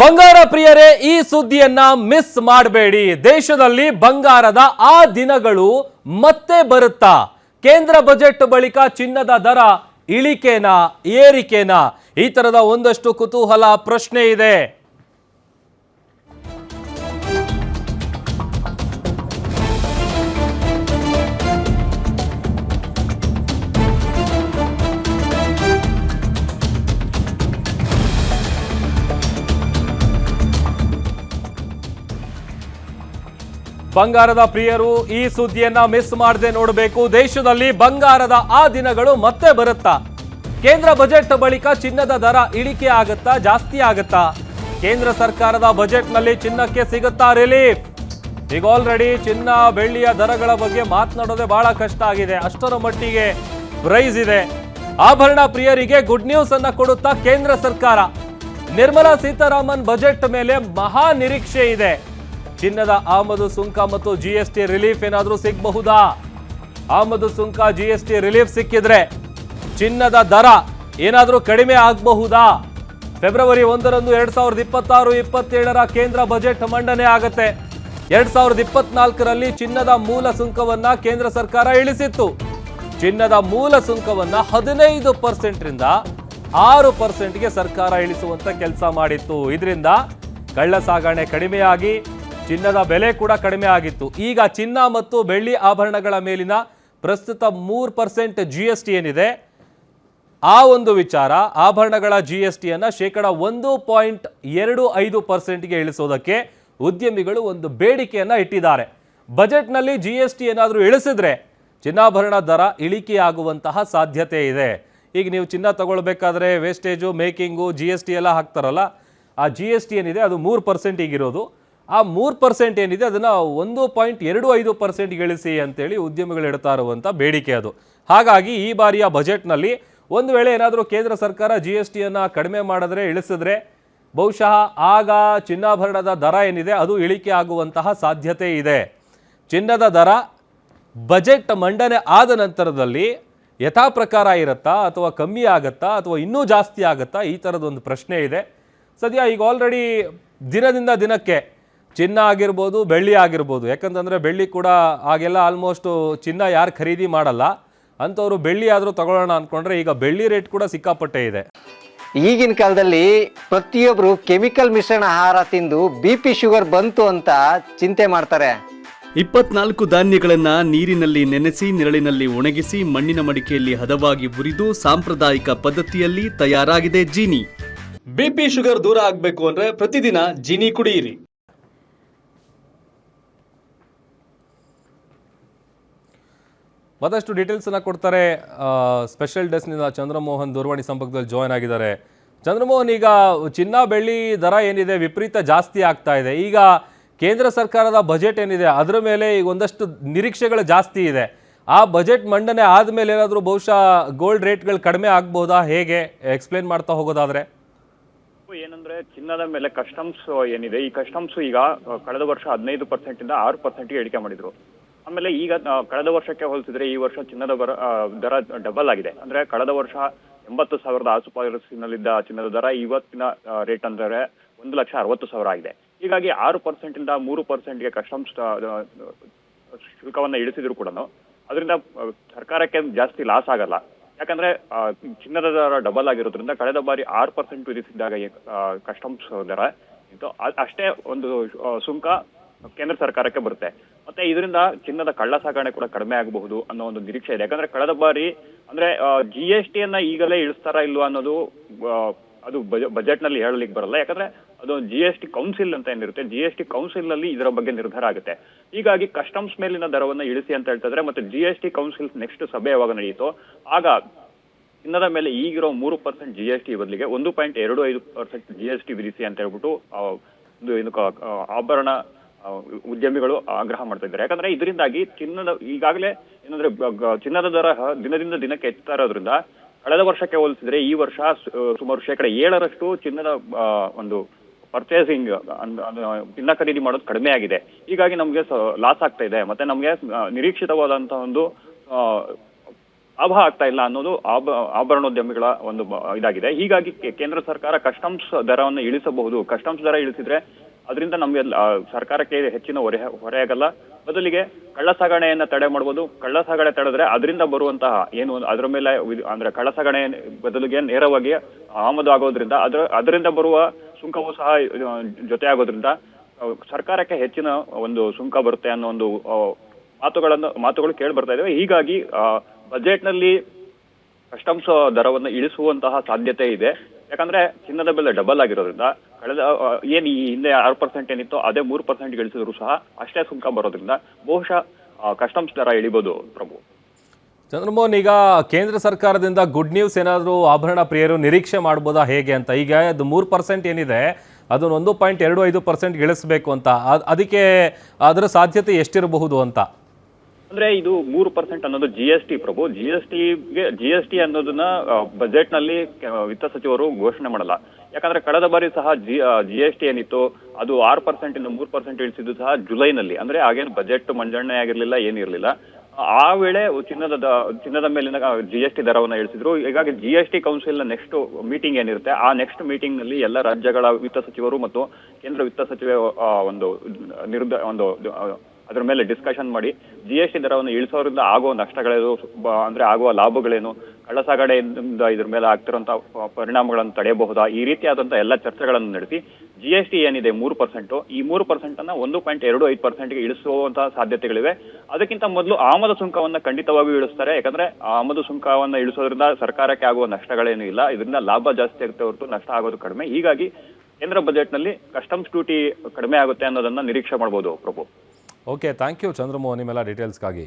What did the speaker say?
ಬಂಗಾರ ಪ್ರಿಯರೇ, ಈ ಸುದ್ದಿಯನ್ನ ಮಿಸ್ ಮಾಡಬೇಡಿ. ದೇಶದಲ್ಲಿ ಬಂಗಾರದ ಆ ದಿನಗಳು ಮತ್ತೆ ಬರುತ್ತಾ? ಕೇಂದ್ರ ಬಜೆಟ್ ಬಳಿಕ ಚಿನ್ನದ ದರ ಇಳಿಕೆನಾ, ಏರಿಕೆನಾ? ಈ ತರದ ಒಂದಷ್ಟು ಕುತೂಹಲ ಪ್ರಶ್ನೆ ಇದೆ. ಬಂಗಾರದ ಪ್ರಿಯರು, ಈ ಸುದ್ದಿಯನ್ನ ಮಿಸ್ ಮಾಡದೆ ನೋಡಬೇಕು. ದೇಶದಲ್ಲಿ ಬಂಗಾರದ ಆ ದಿನಗಳು ಮತ್ತೆ ಬರುತ್ತಾ? ಕೇಂದ್ರ ಬಜೆಟ್ ಬಳಿಕ ಚಿನ್ನದ ದರ ಇಳಿಕೆ ಆಗುತ್ತಾ, ಜಾಸ್ತಿ ಆಗುತ್ತಾ? ಕೇಂದ್ರ ಸರ್ಕಾರದ ಬಜೆಟ್ನಲ್ಲಿ ಚಿನ್ನಕ್ಕೆ ಸಿಗುತ್ತಾ ರಿಲೀಫ್ ಈಗ ಆಲ್ರೆಡಿ ಚಿನ್ನ, ಬೆಳ್ಳಿಯ ದರಗಳ ಬಗ್ಗೆ ಮಾತನಾಡೋದೇ ಬಹಳ ಕಷ್ಟ ಆಗಿದೆ. ಅಷ್ಟರ ಮಟ್ಟಿಗೆ ಪ್ರೈಸ್ ಇದೆ. ಆಭರಣ ಪ್ರಿಯರಿಗೆ ಗುಡ್ ನ್ಯೂಸ್ ಅನ್ನ ಕೊಡುತ್ತಾ ಕೇಂದ್ರ ಸರ್ಕಾರ? ನಿರ್ಮಲಾ ಸೀತಾರಾಮನ್ ಬಜೆಟ್ ಮೇಲೆ ಮಹಾ ನಿರೀಕ್ಷೆ ಇದೆ. ಚಿನ್ನದ ಆಮದು ಸುಂಕ ಮತ್ತು ಜಿಎಸ್ಟಿ ರಿಲೀಫ್ ಏನಾದರೂ ಸಿಗಬಹುದಾ? ಆಮದು ಸುಂಕ, ಜಿಎಸ್ಟಿ ರಿಲೀಫ್ ಸಿಕ್ಕಿದ್ರೆ ಚಿನ್ನದ ದರ ಏನಾದರೂ ಕಡಿಮೆ ಆಗಬಹುದಾ? ಫೆಬ್ರವರಿ ಒಂದರಂದು ಎರಡ್ ಸಾವಿರದ ಇಪ್ಪತ್ತಾರು, ಇಪ್ಪತ್ತೇಳರ ಕೇಂದ್ರ ಬಜೆಟ್ ಮಂಡನೆ ಆಗುತ್ತೆ. ಎರಡ್ ಸಾವಿರದ ಇಪ್ಪತ್ನಾಲ್ಕರಲ್ಲಿ ಚಿನ್ನದ ಮೂಲ ಸುಂಕವನ್ನ ಕೇಂದ್ರ ಸರ್ಕಾರ ಇಳಿಸಿತ್ತು. ಚಿನ್ನದ ಮೂಲ ಸುಂಕವನ್ನ ಹದಿನೈದು ಪರ್ಸೆಂಟ್ರಿಂದ ಆರು ಪರ್ಸೆಂಟ್ಗೆ ಸರ್ಕಾರ ಇಳಿಸುವಂತ ಕೆಲಸ ಮಾಡಿತ್ತು. ಇದರಿಂದ ಕಳ್ಳ ಸಾಗಣೆ ಕಡಿಮೆಯಾಗಿ ಚಿನ್ನದ ಬೆಲೆ ಕೂಡ ಕಡಿಮೆ ಆಗಿತ್ತು. ಈಗ ಚಿನ್ನ ಮತ್ತು ಬೆಳ್ಳಿ ಆಭರಣಗಳ ಮೇಲಿನ ಪ್ರಸ್ತುತ ಮೂರು ಪರ್ಸೆಂಟ್ ಜಿ ಎಸ್ ಟಿ ಏನಿದೆ? ಆ ಒಂದು ವಿಚಾರ, ಆಭರಣಗಳ ಜಿ ಎಸ್ ಟಿಯನ್ನು ಶೇಕಡ ಒಂದು ಪಾಯಿಂಟ್ ಎರಡು ಐದು ಪರ್ಸೆಂಟ್ಗೆ ಇಳಿಸೋದಕ್ಕೆ ಉದ್ಯಮಿಗಳು ಒಂದು ಬೇಡಿಕೆಯನ್ನು ಇಟ್ಟಿದ್ದಾರೆ. ಬಜೆಟ್ನಲ್ಲಿ ಜಿ ಎಸ್ ಟಿ ಏನಾದರೂ ಇಳಿಸಿದ್ರೆ ಚಿನ್ನಾಭರಣ ದರ ಇಳಿಕೆಯಾಗುವಂತಹ ಸಾಧ್ಯತೆ ಇದೆ. ಈಗ ನೀವು ಚಿನ್ನ ತಗೊಳ್ಬೇಕಾದ್ರೆ wastage making G S T ಎಲ್ಲ ಹಾಕ್ತಾರಲ್ಲ, ಆ ಜಿ ಎಸ್ ಟಿ ಏನಿದೆ ಅದು ಮೂರು ಪರ್ಸೆಂಟ್ ಈಗಿರೋದು. ಆ ಮೂರು ಪರ್ಸೆಂಟ್ ಏನಿದೆ ಅದನ್ನು ಒಂದು ಪಾಯಿಂಟ್ ಎರಡು ಐದು ಪರ್ಸೆಂಟ್ ಗಳಿಸಿ ಅಂತೇಳಿ ಉದ್ಯಮಿಗಳು ಇಡ್ತಾ ಇರುವಂಥ ಬೇಡಿಕೆ ಅದು. ಹಾಗಾಗಿ ಈ ಬಾರಿಯ ಬಜೆಟ್ನಲ್ಲಿ ಒಂದು ವೇಳೆ ಏನಾದರೂ ಕೇಂದ್ರ ಸರ್ಕಾರ ಜಿ ಎಸ್ ಟಿಯನ್ನು ಕಡಿಮೆ ಮಾಡಿದ್ರೆ, ಇಳಿಸಿದ್ರೆ, ಬಹುಶಃ ಆಗ ಚಿನ್ನಾಭರಣದ ದರ ಏನಿದೆ ಅದು ಇಳಿಕೆ ಆಗುವಂತಹ ಸಾಧ್ಯತೆ ಇದೆ. ಚಿನ್ನದ ದರ ಬಜೆಟ್ ಮಂಡನೆ ಆದ ನಂತರದಲ್ಲಿ ಯಥಾ ಪ್ರಕಾರ ಇರುತ್ತಾ ಅಥವಾ ಕಮ್ಮಿ ಆಗುತ್ತಾ ಅಥವಾ ಇನ್ನೂ ಜಾಸ್ತಿ ಆಗುತ್ತಾ ಈ ಥರದೊಂದು ಪ್ರಶ್ನೆ ಇದೆ. ಸದ್ಯ ಈಗ ಆಲ್ರೆಡಿ ದಿನದಿಂದ ದಿನಕ್ಕೆ ಚಿನ್ನ ಆಗಿರ್ಬೋದು ಬೆಳ್ಳಿ ಆಗಿರ್ಬೋದು. ಯಾಕಂತಂದರೆ ಬೆಳ್ಳಿ ಕೂಡ ಆಗೆಲ್ಲ ಆಲ್ಮೋಸ್ಟು ಚಿನ್ನ ಯಾರು ಖರೀದಿ ಮಾಡಲ್ಲ. ಅಂಥವ್ರು ಬೆಳ್ಳಿ ಆದರೂ ತಗೊಳ್ಳೋಣ ಅಂದ್ಕೊಂಡ್ರೆ ಈಗ ಬೆಳ್ಳಿ ರೇಟ್ ಕೂಡ ಸಿಕ್ಕಾಪಟ್ಟೆ ಇದೆ. ಈಗಿನ ಕಾಲದಲ್ಲಿ ಪ್ರತಿಯೊಬ್ಬರು ಕೆಮಿಕಲ್ ಮಿಶ್ರಣ ಆಹಾರ ತಿಂದು ಬಿ ಪಿ ಶುಗರ್ ಬಂತು ಅಂತ ಚಿಂತೆ ಮಾಡ್ತಾರೆ. ಇಪ್ಪತ್ನಾಲ್ಕು ಧಾನ್ಯಗಳನ್ನು ನೀರಿನಲ್ಲಿ ನೆನೆಸಿ ನೆರಳಿನಲ್ಲಿ ಒಣಗಿಸಿ ಮಣ್ಣಿನ ಮಡಿಕೆಯಲ್ಲಿ ಹದವಾಗಿ ಹುರಿದು ಸಾಂಪ್ರದಾಯಿಕ ಪದ್ಧತಿಯಲ್ಲಿ ತಯಾರಾಗಿದೆ ಜೀನಿ. ಬಿಪಿ ಶುಗರ್ ದೂರ ಆಗಬೇಕು ಅಂದ್ರೆ ಪ್ರತಿದಿನ ಜೀನಿ ಕುಡಿಯಿರಿ. ಮತ್ತಷ್ಟು ಡೀಟೇಲ್ಸನ್ನು ಕೊಡ್ತಾರೆ ಸ್ಪೆಷಲ್ ಡೆಸ್ಕ್ನಿಂದ ಚಂದ್ರಮೋಹನ್ ದೂರವಾಣಿ ಸಂಪರ್ಕದಲ್ಲಿ ಜಾಯ್ನ್ ಆಗಿದ್ದಾರೆ. ಚಂದ್ರಮೋಹನ್, ಈಗ ಚಿನ್ನ, ಬೆಳ್ಳಿ ದರ ಏನಿದೆ? ವಿಪರೀತ ಜಾಸ್ತಿ ಆಗ್ತಾ ಇದೆ. ಈಗ ಕೇಂದ್ರ ಸರ್ಕಾರದ ಬಜೆಟ್ ಏನಿದೆ? ಅದರ ಮೇಲೆ ಈಗ ಒಂದಷ್ಟು ನಿರೀಕ್ಷೆಗಳು ಜಾಸ್ತಿ ಇದೆ. ಆ ಬಜೆಟ್ ಮಂಡನೆ ಆದಮೇಲೆ ಏನಾದರೂ ಬಹುಶಃ ಗೋಲ್ಡ್ ರೇಟ್ಗಳು ಕಡಿಮೆ ಆಗ್ಬೋದಾ? ಹೇಗೆ? ಎಕ್ಸ್ಪ್ಲೇನ್ ಮಾಡ್ತಾ ಹೋಗೋದಾದ್ರೆ. ಏನಂದ್ರೆ, ಚಿನ್ನದ ಮೇಲೆ ಕಸ್ಟಮ್ಸ್ ಏನಿದೆ? ಈ ಕಸ್ಟಮ್ಸ್ ಈಗ ಕಳೆದ ವರ್ಷ ಹದಿನೈದು ಪರ್ಸೆಂಟ್ ಇಂದ ಆರು ಪರ್ಸೆಂಟ್ಗೆ ಇಳಿಕೆ ಮಾಡಿದ್ರು. ಆಮೇಲೆ ಈಗ ಕಳೆದ ವರ್ಷಕ್ಕೆ ಹೋಲಿಸಿದ್ರೆ ಈ ವರ್ಷ ಚಿನ್ನದ ದರ ಡಬಲ್ ಆಗಿದೆ. ಅಂದ್ರೆ ಕಳೆದ ವರ್ಷ ಎಂಬತ್ತು ಸಾವಿರದ ಆಸುಪಾಸಿನಲ್ಲಿದ್ದ ಚಿನ್ನದ ದರ ಇವತ್ತಿನ ರೇಟ್ ಅಂದ್ರೆ ಒಂದು ಲಕ್ಷ ಅರವತ್ತು ಸಾವಿರ ಆಗಿದೆ. ಹೀಗಾಗಿ ಆರು ಪರ್ಸೆಂಟ್ ಇಂದ ಮೂರು ಪರ್ಸೆಂಟ್ಗೆ ಕಸ್ಟಮ್ಸ್ ಶುಲ್ಕವನ್ನ ಇಳಿಸಿದ್ರು ಕೂಡ ಅದರಿಂದ ಸರ್ಕಾರಕ್ಕೆ ಜಾಸ್ತಿ ಲಾಸ್ ಆಗಲ್ಲ. ಯಾಕಂದ್ರೆ ಚಿನ್ನದ ದರ ಡಬಲ್ ಆಗಿರೋದ್ರಿಂದ ಕಳೆದ ಬಾರಿ ಆರು ಪರ್ಸೆಂಟ್ ವಿಧಿಸಿದ್ದಾಗ ಕಸ್ಟಮ್ಸ್ ದರ ಅಷ್ಟೇ ಒಂದು ಸುಂಕ ಕೇಂದ್ರ ಸರ್ಕಾರಕ್ಕೆ ಬರುತ್ತೆ. ಮತ್ತೆ ಇದರಿಂದ ಚಿನ್ನದ ಕಳ್ಳ ಸಾಗಣೆ ಕೂಡ ಕಡಿಮೆ ಆಗಬಹುದು ಅನ್ನೋ ಒಂದು ನಿರೀಕ್ಷೆ ಇದೆ. ಯಾಕಂದ್ರೆ ಕಳೆದ ಬಾರಿ ಅಂದ್ರೆ ಜಿ ಎಸ್ ಟಿ ಅನ್ನ ಈಗಲೇ ಇಳಿಸ್ತಾರಾ ಇಲ್ವಾ ಅನ್ನೋದು ಅದು ಬಜೆಟ್ನಲ್ಲಿ ಹೇಳಲಿಕ್ಕೆ ಬರಲ್ಲ. ಯಾಕಂದ್ರೆ, ಅದು ಜಿ ಎಸ್ ಟಿ ಕೌನ್ಸಿಲ್ ಅಂತ ಏನಿರುತ್ತೆ ಜಿ ಎಸ್ ಟಿ ಕೌನ್ಸಿಲ್ನಲ್ಲಿ ಇದರ ಬಗ್ಗೆ ನಿರ್ಧಾರ ಆಗುತ್ತೆ. ಹೀಗಾಗಿ ಕಸ್ಟಮ್ಸ್ ಮೇಲಿನ ದರವನ್ನ ಇಳಿಸಿ ಅಂತ ಹೇಳ್ತಾ ಇದ್ರೆ ಮತ್ತೆ G S T council next ಸಭೆ ಯಾವಾಗ ನಡೆಯಿತು ಆಗ ಚಿನ್ನದ ಮೇಲೆ ಈಗಿರೋ ಮೂರು ಪರ್ಸೆಂಟ್ ಜಿ ಎಸ್ ಟಿ ಬದಲಿಗೆ ಒಂದು ಪಾಯಿಂಟ್ ಎರಡು ಐದು ಪರ್ಸೆಂಟ್ ಜಿ ಎಸ್ ಟಿ ವಿಧಿಸಿ ಅಂತ ಹೇಳ್ಬಿಟ್ಟು ಆಭರಣ ಉದ್ಯಮಿಗಳು ಆಗ್ರಹ ಮಾಡ್ತಾ ಇದ್ದಾರೆ. ಯಾಕಂದ್ರೆ ಇದರಿಂದಾಗಿ ಚಿನ್ನದ, ಈಗಾಗಲೇ ಏನಂದ್ರೆ ಚಿನ್ನದ ದರ ದಿನದಿಂದ ದಿನಕ್ಕೆ ಹೆಚ್ಚುತ್ತಾ ಇರೋದ್ರಿಂದ ಕಳೆದ ವರ್ಷಕ್ಕೆ ಹೋಲಿಸಿದ್ರೆ ಈ ವರ್ಷ ಸುಮಾರು ಶೇಕಡ ಏಳರಷ್ಟು ಚಿನ್ನದ ಒಂದು ಪರ್ಚೇಸಿಂಗ್ ಚಿನ್ನ ಖರೀದಿ ಮಾಡೋದು ಕಡಿಮೆ ಆಗಿದೆ. ಹೀಗಾಗಿ ನಮಗೆ ಲಾಸ್ ಆಗ್ತಾ ಇದೆ. ಮತ್ತೆ ನಮಗೆ ನಿರೀಕ್ಷಿತವಾದಂತಹ ಒಂದು ಲಾಭ ಆಗ್ತಾ ಇಲ್ಲ ಅನ್ನೋದು ಆಭ, ಆಭರಣೋದ್ಯಮಿಗಳ ಒಂದು ಇದಾಗಿದೆ. ಹೀಗಾಗಿ ಕೇಂದ್ರ ಸರ್ಕಾರ ಕಸ್ಟಮ್ಸ್ ದರವನ್ನು ಇಳಿಸಬಹುದು. ಕಸ್ಟಮ್ಸ್ ದರ ಇಳಿಸಿದ್ರೆ ಅದರಿಂದ ನಮಗೆ ಸರ್ಕಾರಕ್ಕೆ ಹೆಚ್ಚಿನ ಹೊರೆ, ಹೊರೆಯಾಗಲ್ಲ. ಬದಲಿಗೆ ಕಳ್ಳ ಸಾಗಣೆಯನ್ನ ತಡೆ ಮಾಡ್ಬೋದು. ಕಳ್ಳ ಸಾಗಣೆ ತಡೆದ್ರೆ ಅದರಿಂದ ಬರುವಂತಹ ಏನು ಅದರ ಮೇಲೆ ಅಂದ್ರೆ ಕಳ್ಳ ಸಾಗಣೆ ಬದಲಿಗೆ ನೇರವಾಗಿ ಆಮದು ಆಗೋದ್ರಿಂದ ಅದ್ರ, ಅದರಿಂದ ಬರುವ ಸುಂಕವು ಸಹ ಜೊತೆ ಆಗೋದ್ರಿಂದ ಸರ್ಕಾರಕ್ಕೆ ಹೆಚ್ಚಿನ ಒಂದು ಸುಂಕ ಬರುತ್ತೆ ಅನ್ನೋ ಒಂದು ಮಾತುಗಳನ್ನು, ಮಾತುಗಳು ಕೇಳಿ ಬರ್ತಾ ಇದಾವೆ. ಹೀಗಾಗಿ ಬಜೆಟ್ನಲ್ಲಿ ಕಸ್ಟಮ್ಸ್ ದರವನ್ನು ಇಳಿಸುವಂತಹ ಸಾಧ್ಯತೆ ಇದೆ. ಯಾಕಂದ್ರೆ ಚಿನ್ನದ ಬೆಲೆ ಡಬಲ್ ಆಗಿರೋದ್ರಿಂದ ಕಳೆದ ಏನು ಈ ಹಿಂದೆ ಆರು ಪರ್ಸೆಂಟ್ ಏನಿತ್ತು ಅದೇ ಮೂರು ಪರ್ಸೆಂಟ್ ಗಳಿಸಿದ್ರು ಸಹ ಅಷ್ಟೇ ಸುಂಕ ಬರೋದ್ರಿಂದ ಬಹುಶಃ ಕಸ್ಟಮ್ಸ್ ದರ ಇಳಿಬೋದು ಪ್ರಭು. ಚಂದ್ರಮೋಹನ್, ಈಗ ಕೇಂದ್ರ ಸರ್ಕಾರದಿಂದ ಗುಡ್ ನ್ಯೂಸ್ ಏನಾದರೂ ಆಭರಣ ಪ್ರಿಯರು ನಿರೀಕ್ಷೆ ಮಾಡ್ಬೋದಾ ಹೇಗೆ ಅಂತ? ಈಗ ಅದು ಮೂರು ಪರ್ಸೆಂಟ್ ಏನಿದೆ, ಅದನ್ನ ಒಂದು ಪಾಯಿಂಟ್ ಎರಡು ಐದು ಪರ್ಸೆಂಟ್ ಇಳಿಸಬೇಕು ಅಂತ. ಅದ್- ಅದಕ್ಕೆ ಅದರ ಸಾಧ್ಯತೆ ಎಷ್ಟಿರಬಹುದು ಅಂತ? ಅಂದ್ರೆ ಇದು ಮೂರು ಪರ್ಸೆಂಟ್ ಅನ್ನೋದು G S T Prabhu. G S ಟಿಗೆ ಜಿ ಎಸ್ ಟಿ ಅನ್ನೋದನ್ನ ಬಜೆಟ್ನಲ್ಲಿ ವಿತ್ತ ಸಚಿವರು ಘೋಷಣೆ ಮಾಡಲ್ಲ. ಯಾಕಂದ್ರೆ ಕಳೆದ ಬಾರಿ ಸಹ ಜಿ ಜಿ ಎಸ್ ಟಿ ಏನಿತ್ತು, ಅದು ಆರು ಪರ್ಸೆಂಟ್ ಇಂದ ಮೂರು ಪರ್ಸೆಂಟ್ ಇಳಿಸಿದ್ದು ಸಹ ಜುಲೈನಲ್ಲಿ. ಅಂದ್ರೆ ಆಗೇನು ಬಜೆಟ್ ಮಂಡನೆ ಆಗಿರ್ಲಿಲ್ಲ ಏನಿರ್ಲಿಲ್ಲ ಆ ವೇಳೆ ಚಿನ್ನದ ಚಿನ್ನದ ಮೇಲಿನ ಜಿ ಎಸ್ ಟಿ ದರವನ್ನು ಇಳಿಸಿದ್ರು. ಹೀಗಾಗಿ ಜಿ ಎಸ್ ಟಿ ಕೌನ್ಸಿಲ್ನ ನೆಕ್ಸ್ಟ್ ಮೀಟಿಂಗ್ ಏನಿರುತ್ತೆ, ಆ ನೆಕ್ಸ್ಟ್ ಮೀಟಿಂಗ್ನಲ್ಲಿ ಎಲ್ಲ ರಾಜ್ಯಗಳ ವಿತ್ತ ಸಚಿವರು ಮತ್ತು ಕೇಂದ್ರ ವಿತ್ತ ಸಚಿವ ಒಂದು ನಿರ್ದ ಒಂದು ಅದ್ರ ಮೇಲೆ ಡಿಸ್ಕಷನ್ ಮಾಡಿ ಜಿ ಎಸ್ ಟಿ ದರವನ್ನು ಇಳಿಸೋದ್ರಿಂದ ಆಗುವ ನಷ್ಟಗಳೇನು ಅಂದ್ರೆ ಆಗುವ ಲಾಭಗಳೇನು, ಕಳ್ಳಸಾಗಣೆಯಿಂದ ಇದ್ರ ಮೇಲೆ ಆಗ್ತಿರೋಂಥ ಪರಿಣಾಮಗಳನ್ನು ತಡೆಯಬಹುದಾ? ಈ ರೀತಿಯಾದಂಥ ಎಲ್ಲ ಚರ್ಚೆಗಳನ್ನು ನಡೆಸಿ ಜಿ ಎಸ್ ಟಿ ಏನಿದೆ ಮೂರು ಪರ್ಸೆಂಟ್ ಈ ಮೂರು ಪರ್ಸೆಂಟ್ ಅನ್ನ ಒಂದು ಪಾಯಿಂಟ್ ಎರಡು ಐದು ಪರ್ಸೆಂಟ್ಗೆ ಇಳಿಸುವಂತಹ ಸಾಧ್ಯತೆಗಳಿವೆ. ಅದಕ್ಕಿಂತ ಮೊದಲು ಆಮದು ಸುಂಕವನ್ನು ಖಂಡಿತವಾಗಿಯೂ ಇಳಿಸ್ತಾರೆ. ಯಾಕಂದ್ರೆ ಆಮದು ಸುಂಕವನ್ನು ಇಳಿಸೋದ್ರಿಂದ ಸರ್ಕಾರಕ್ಕೆ ಆಗುವ ನಷ್ಟಗಳೇನು ಇಲ್ಲ. ಇದರಿಂದ ಲಾಭ ಜಾಸ್ತಿ ಆಗುತ್ತೆ ಹೊರತು ನಷ್ಟ ಆಗೋದು ಕಡಿಮೆ. ಹೀಗಾಗಿ ಕೇಂದ್ರ ಬಜೆಟ್ನಲ್ಲಿ ಕಸ್ಟಮ್ಸ್ ಡ್ಯೂಟಿ ಕಡಿಮೆ ಆಗುತ್ತೆ ಅನ್ನೋದನ್ನ ನಿರೀಕ್ಷೆ ಮಾಡಬಹುದು Prabhu. Okay thank you Chandramohan ನಿಮ್ಮೆಲ್ಲ ಡೀಟೇಲ್ಸ್ಗಾಗಿ